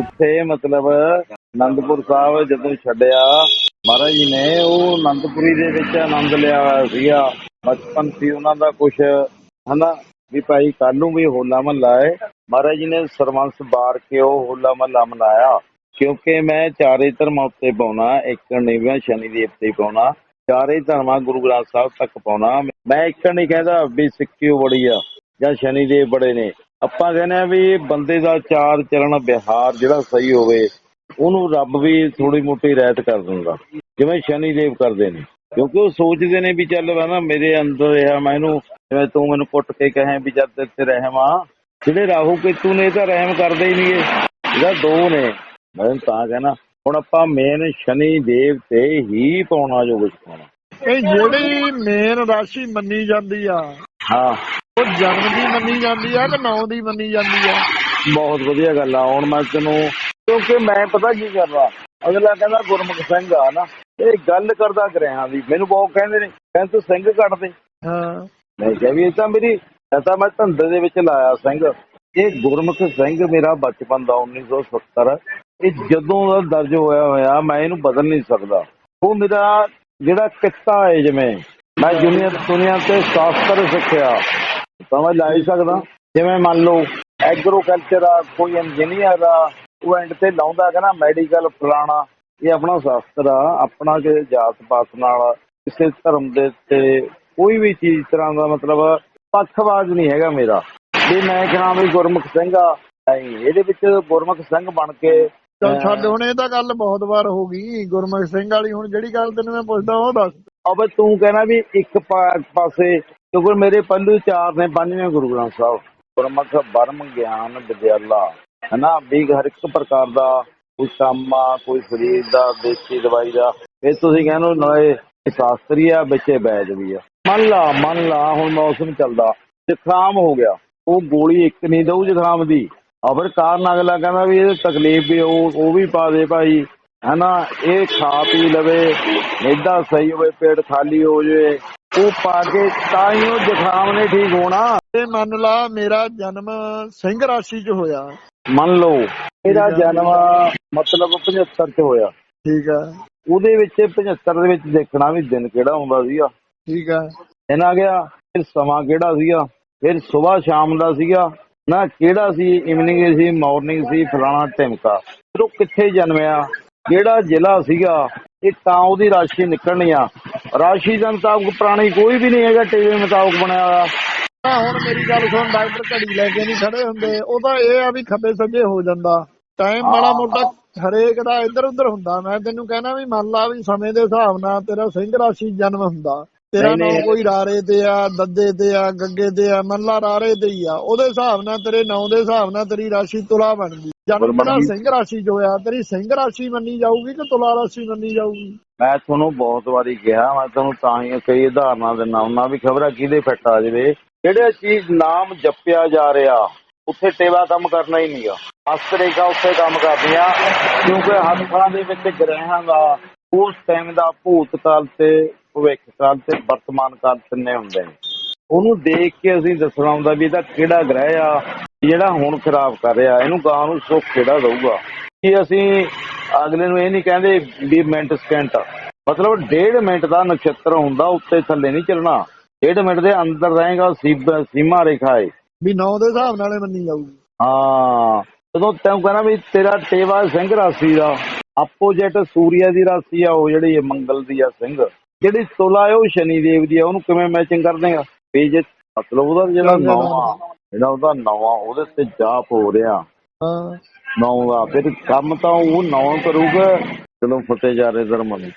ਉੱਥੇ ਮਤਲਬ ਆਨੰਦਪੁਰ ਸਾਹਿਬ ਜਦੋਂ ਛੱਡਿਆ, ਮਹਾਰਾਜ ਜੀ ਨੇ ਉਹ ਆਨੰਦਪੁਰੀ ਦੇ ਵਿੱਚ ਆਨੰਦ ਲਿਆ ਹੋਇਆ ਸੀਗਾ। ਬਚਪਨ ਸੀ ਉਹਨਾਂ ਦਾ ਕੁਝ ਹਨਾ? ਵੀ ਭਾਈ ਕੱਲ ਨੂੰ ਵੀ ਹੋਲਾ ਮਹੱਲਾ ਹੈ ਮਹਾਰਾਜ ਜੀ ਨੇ ਸਰਵੰਸ ਬਾਰ ਕੇ ਉਹ ਹੋਲਾ ਮਹੱਲਾ ਮਨਾਇਆ। ਕਿਉਂਕਿ ਮੈਂ ਚਾਰੇ ਧਰਮਾਂ ਉੱਤੇ ਪਾਉਣਾ, ਇੱਕ ਨਿਵੇਂ ਸ਼ਨੀ ਦੇਵ ਤੇ ਪਾਉਣਾ, ਚਾਰੇ ਧਰਮਾਂ ਗੁਰੂ ਗ੍ਰੰਥ ਸਾਹਿਬ ਤੱਕ ਪਾਉਣਾ। ਮੈਂ ਇੱਕ ਨਹੀਂ ਕਹਿੰਦਾ ਵੀ ਸਿੱਖਿਓ ਬੜੀ ਆ, ਜਾਂ ਸ਼ਨੀ ਦੇਵ ਬੜੇ ਨੇ। ਆਪਾਂ ਕਹਿੰਦੇ ਆ ਵੀ ਬੰਦੇ ਦਾ ਚਾਰ ਚਰਨ ਵਿਹਾਰ ਜਿਹੜਾ ਸਹੀ ਹੋਵੇ ਉਹਨੂੰ ਰੱਬ ਵੀ ਥੋੜੀ ਮੋਟੀ ਰਹਿਤ ਕਰ ਦਿੰਦਾ। ਜਿਵੇਂ ਸ਼ਨੀ ਦੇਵ ਕਰਦੇ ਨੇ। ਕਿਉਂਕਿ ਉਹ ਸੋਚਦੇ ਨੇ ਵੀ ਚੱਲ ਵਾ ਨਾ ਮੇਰੇ ਅੰਦਰ ਆ ਮੈਨੂੰ ਜਿਵੇਂ ਤੂੰ ਮੈਨੂੰ ਕੁੱਟ ਕੇ ਕਹੇ ਵੀ ਜਦ ਤੇਰੇ ਤੇ ਰਹਿਮ ਜਿਹੜੇ ਰਾਹੂ ਕੇਤੂ ਨੇ ਤਾਂ ਰਹਿਮ ਕਰਦੇ ਹੀ ਨਹੀਂਗੇ। ਇਹਦਾ ਦੋ ਨੇ। ਮੈਂ ਤਾਂ ਕਹਿਣਾ ਹੁਣ ਆਪਾਂ ਮੇਨ ਸ਼ਨੀ ਦੇਵ ਤੇ ਹੀ ਪਾਉਣਾ ਜੋ ਕੁਝ ਪਾਉਣਾ। ਇਹ ਜਿਹੜੀ ਮੇਨ ਰਾਸ਼ੀ ਮੰਨੀ ਜਾਂਦੀ ਆ ਹਾਂ। ਉਹ ਜਨਮ ਦੀ ਮੰਨੀ ਜਾਂਦੀ ਆ ਕਿ ਨੌ ਦੀ ਮੰਨੀ ਜਾਂਦੀ ਆ। ਬਹੁਤ ਵਧੀਆ ਗੱਲ ਆ ਹੁਣ ਮੈਂ ਤੈਨੂੰ ਕਿਉਂਕਿ ਮੈਂ ਪਤਾ ਕੀ ਕਰਦਾ ਅਗਲਾ ਕਹਿੰਦਾ ਗੁਰਮੁਖ ਸਿੰਘ ਆ ਨਾ ਇਹ ਗੱਲ ਕਰਦਾ ਕਰਿਆ ਵੀ ਮੈਨੂੰ ਬਹੁਤ ਕਹਿੰਦੇ ਨੇ ਕਹਿੰਦੇ ਤੂੰ ਸਿੰਘ ਕੱਢ ਦੇ। ਹਾਂ। ਮੈਂ ਕਿਹਾ ਵੀ ਇਹ ਤਾਂ ਮੇਰੀ ਇਹ ਤਾਂ ਮੈਂ ਧੰਦੇ ਦੇ ਵਿੱਚ ਲਾਇਆ ਸਿੰਘ। ਇਹ ਗੁਰਮੁਖ ਸਿੰਘ ਮੇਰਾ ਬਚਪਨ ਦਾ 1970 ਇਹ ਜਦੋਂ ਦਾ ਦਰਜ ਹੋਇਆ ਹੋਇਆ ਮੈਂ ਇਹਨੂੰ ਬਦਲ ਨਹੀਂ ਸਕਦਾ। ਉਹ ਮੇਰਾ ਜਿਹੜਾ ਕਿੱਤਾ ਹੈ ਜਿਵੇਂ ਮੈਂ ਦੁਨੀਆ ਦੁਨੀਆ ਤੇ ਸ਼ਾਸਤਰ ਸਿੱਖਿਆ ਲਾ ਹੀ ਸਕਦਾ। ਜਿਵੇਂ ਮੰਨ ਲਓ ਐਗਰੋਕਲਚਰ ਆ ਕੋਈ ਇੰਜੀਨੀਅਰ ਆ ਉਹ ਐਂਡ ਤੇ ਲਾਉਂਦਾ ਕਹਿੰਦਾ ਮੈਡੀਕਲ ਫਲਾਣਾ ਇਹ ਆਪਣਾ ਸ਼ਾਸਤਰ ਆ ਆਪਣਾ ਕਿ ਜਾਤ ਪਾਤ ਨਾਲ ਕਿਸੇ ਧਰਮ ਦੇ ਤੇ ਕੋਈ ਵੀ ਚੀਜ਼ ਤਰ੍ਹਾਂ ਦਾ ਮਤਲਬ ਪੱਖਵਾਦ ਨਹੀਂ ਹੈਗਾ ਮੇਰਾ। ਵੀ ਮੈਂ ਕਹਾਂ ਵੀ ਗੁਰਮੁਖ ਸਿੰਘ ਆ ਨਹੀਂ ਇਹਦੇ ਵਿੱਚ ਗੁਰਮੁਖ ਸਿੰਘ ਬਣ ਕੇ ਚਲ ਛੱਡ ਹੁਣ ਇਹ ਤਾਂ ਗੱਲ ਬਹੁਤ ਵਾਰ ਹੋ ਗਈ। ਗੁਰਮੁਖ ਸਿੰਘ ਵਾਲੀ ਹੁਣ ਜਿਹੜੀ ਗੱਲ ਤੈਨੂੰ ਮੈਂ ਪੁੱਛਦਾ ਉਹ ਦੱਸ। ਅਬੇ ਤੂੰ ਕਹਿਣਾ ਵੀ ਇੱਕ ਪਾਸੇ ਕਿਉਂਕਿ ਮੇਰੇ ਪੱਲੂ ਚਾਰ ਨੇ, ਪੰਜਵੇਂ ਗੁਰੂ ਗ੍ਰੰਥ ਸਾਹਿਬ। ਗੁਰਮੁਖ ਬਰਮ ਗਿਆਨ, ਵਿਦਿਆਲਾ। ਹਨਾ? ਵੀ ਹਰ ਇੱਕ ਪ੍ਰਕਾਰ ਦਾ ਕੋਈ ਕੰਮ ਕੋਈ ਸਰੀਰ ਦਾ, ਦੇਸੀ ਦਵਾਈ ਦਾ। ਇਹ ਤੁਸੀਂ ਕਹਿੰਦੇ ਨਾਲੇ ਸ਼ਾਸਤਰੀ ਆ, ਵਿੱਚੇ ਵੈਦ ਵੀ ਆ। ਮੰਨ ਲਾ ਮੰਨ ਲਾ, ਹੁਣ ਮੌਸਮ ਚੱਲਦਾ। ਜ਼ੁਕਾਮ ਹੋ ਗਿਆ। ਉਹ ਗੋਲੀ ਇੱਕ ਨਹੀਂ ਦਊ ਜ਼ੁਕਾਮ ਦੀ। ਆ ਫਿਰ ਕਾਰਨ ਅਗਲਾ ਕਹਿੰਦਾ ਵੀ ਇਹ ਤਕਲੀਫ ਵੀ ਉਹ ਉਹ ਵੀ ਪਾ ਦੇ ਭਾਈ। ਹਨਾ? ਇਹ ਖਾ ਪੀ ਲਵੇ ਨਿੱਦਾ ਸਹੀ ਹੋਵੇ, ਪੇਟ ਖਾਲੀ ਹੋ ਜਾਵੇ। ਉਹ ਪਾ ਕੇ ਤਾਂ ਹੀ ਉਹ ਜ਼ੁਕਾਮ ਨੇ ਠੀਕ ਹੋਣਾ। ਇਹ ਮੰਨ ਲਾ ਮੇਰਾ ਜਨਮ ਸਿੰਘ ਰਾਸ਼ੀ 'ਚ ਹੋਇਆ। ਮੰਨ ਲਓ। ਇਹਦਾ ਜਨਮ ਮਤਲਬ 75 ਚ ਹੋਇਆ। ਠੀਕ ਆ। ਉਹਦੇ ਵਿੱਚ 75 ਦੇ ਵਿੱਚ ਦੇਖਣਾ ਵੀ ਦਿਨ ਕਿਹੜਾ ਹੁੰਦਾ ਸੀਗਾ। ਠੀਕ ਆ। ਦਿਨ ਆ ਗਿਆ ਫਿਰ ਸਮਾਂ ਕਿਹੜਾ ਸੀਗਾ ਫਿਰ ਸਵੇਰ ਸ਼ਾਮ ਦਾ ਸੀਗਾ ਨਾ ਕਿਹੜਾ ਸੀ ਇਵਨਿੰਗ ਸੀ ਮਾਰਨਿੰਗ ਸੀ ਫਲਾਣਾ ਟਿਮਕਾ ਫਿਰ ਉਹ ਕਿੱਥੇ ਜਨਮਿਆ? ਕਿਹੜਾ ਜ਼ਿਲ੍ਹਾ ਸੀਗਾ ਇਹ ਤਾਂ ਉਹਦੀ ਰਾਸ਼ੀ ਨਿਕਲਣੀ ਆ। ਰਾਸ਼ੀ ਦੇ ਮੁਤਾਬਕ ਪੁਰਾਣੀ ਕੋਈ ਵੀ ਨਹੀਂ ਹੈਗਾ ਟੀਵੀ ਮੁਤਾਬਕ ਬਣਿਆ ਹੋਇਆ। ਆ ਹੁਣ ਮੇਰੀ ਗੱਲ ਸੁਣ ਡਾਕਟਰ ਘੜੀ ਲੈ ਕੇ ਨਹੀਂ ਖੜੇ ਹੁੰਦੇ ਉਹ ਤਾਂ ਇਹ ਆ ਵੀ ਖੱਬੇ ਸੱਜੇ ਹੋ ਜਾਂਦਾ। ਟਾਈਮ ਮਾੜਾ ਮੋਟਾ ਹਰੇਕ ਦਾ ਇੱਧਰ ਉੱਧਰ ਹੁੰਦਾ। ਮੈਂ ਤੈਨੂੰ ਕਹਿਣਾ ਵੀ ਮੰਨ ਲਾ ਵੀ ਸਮੇਂ ਦੇ ਹਿਸਾਬ ਨਾਲ ਤੇਰਾ ਸਿੰਘ ਰਾਸ਼ੀ ਜਨਮ ਹੁੰਦਾ। ਤੇਰਾ ਨਾਮ। ਕੋਈ ਰਾਰੇ ਤੇ ਆ ਦੱਦੇ ਤੇ ਆ ਗੱਗੇ ਤੇ ਆ ਮੰਨ ਲਾ ਰਾਰੇ ਤੇ ਹੀ ਆ। ਉਹਦੇ ਹਿਸਾਬ ਨਾਲ ਤੇਰੇ ਨਾਂ ਦੇ ਹਿਸਾਬ ਨਾਲ ਤੇਰੀ ਰਾਸ਼ੀ ਤੁਲਾ ਬਣਦੀ। ਜਨਮ ਗਈ। ਸਿੰਘ ਰਾਸ਼ੀ 'ਚ ਹੋਇਆ ਤੇਰੀ ਸਿੰਘ ਰਾਸ਼ੀ ਮੰਨੀ ਜਾਊਗੀ ਕਿ ਤੁਲਾ ਰਾਸ਼ੀ ਮੰਨੀ ਜਾਊਗੀ? ਮੈਂ ਤੁਹਾਨੂੰ ਬਹੁਤ ਵਾਰੀ ਕਿਹਾ, ਮੈਂ ਤੁਹਾਨੂੰ ਤਾਂ ਹੀ ਕਈ ਉਦਾਹਰਨਾਂ ਦਿੰਦਾ ਹੁੰਦਾ ਵੀ ਖਬਰਾਂ ਕਿਹਦੇ ਫਿੱਟ ਆ ਜਾਵੇ। ਜਿਹੜੇ ਚੀਜ਼ ਨਾਮ ਜਪਿਆ ਜਾ ਰਿਹਾ, ਉੱਥੇ ਟੇਵਾ ਕੰਮ ਕਰਨਾ ਹੀ ਨਹੀਂਗਾ ਅਸਤਰੇਗਾ ਉੱਥੇ ਕੰਮ ਕਰਦੀਆਂ, ਕਿਉਂਕਿ ਹੱਥਾਂ ਦੇ ਵਿੱਚ ਗ੍ਰਹਿਾਂ ਦਾ, ਉਸ ਟਾਈਮ ਦਾ ਭੂਤ ਕਾਲ ਤੇ ਭਵਿੱਖ ਕਾਲ ਤੇ ਵਰਤਮਾਨ ਕਾਲ ਤਿੰਨੇ ਹੁੰਦੇ ਨੇ। ਉਹਨੂੰ ਦੇਖ ਕੇ ਅਸੀਂ ਦੱਸਣਾ ਹੁੰਦਾ ਵੀ ਇਹਦਾ ਕਿਹੜਾ ਗ੍ਰਹਿ ਆ, ਜਿਹੜਾ ਹੁਣ ਖਰਾਬ ਕਰ ਰਿਹਾ, ਇਹਨੂੰ ਗਾਂ ਨੂੰ ਸੁੱਖ ਕਿਹੜਾ ਦਊਗਾ। ਕਿ ਅਸੀਂ ਅਗਲੇ ਨੂੰ ਇਹ ਨਹੀਂ ਕਹਿੰਦੇ ਵੀ ਮਿੰਟ ਸਕਿੰਟ। ਮਤਲਬ ਡੇਢ ਮਿੰਟ ਦਾ ਨਛੱਤਰ ਹੁੰਦਾ ਉੱਤੇ ਥੱਲੇ ਨਹੀਂ ਚੱਲਣਾ। ਡੇਢ ਮਿੰਟ ਦੇ ਅੰਦਰ ਰਹੇਗਾ ਸੀਮਾ ਰੇਖਾ ਹੈ ਵੀ ਨਾਂ ਦੇ ਹਿਸਾਬ ਨਾਲ ਇਹ ਮੰਨੀ ਜਾਊਗੀ। ਹਾਂ। ਜਦੋਂ ਤੈਨੂੰ ਕਹਿੰਦਾ ਵੀ ਤੇਰਾ ਟੇਵਾ ਸਿੰਘ ਰਾਸ਼ੀ ਦਾ ਆਪੋਜੀਟ ਸੂਰਿਆ ਦੀ ਰਾਸ਼ੀ ਆ ਉਹ ਜਿਹੜੀ ਹੈ ਮੰਗਲ ਦੀ ਆ ਸਿੰਘ। ਜਿਹੜੀ ਤੁਲਾ ਹੈ ਉਹ ਸ਼ਨੀ ਦੇਵ ਦੀ ਆ ਉਹਨੂੰ ਕਿਵੇਂ ਮੈਚਿੰਗ ਕਰ ਦੇਗਾ ਵੀ ਜੇ ਮਤਲਬ ਉਹਦਾ ਜਿਹੜਾ ਨੌਵਾਂ ਜਿਹੜਾ ਉਹਦਾ ਨੌਵਾਂ ਉਹਦੇ ਤੇ ਜਾਪ ਹੋ ਰਿਹਾ। ਨੌਂ ਦਾ ਫਿਰ ਕੰਮ ਤਾਂ ਉਹ ਨੌਂ ਕਰੂਗਾ ਚਲੋ ਫਤਿਹ ਜਾ ਰਹੇ ਧਰਮ ਨੂੰ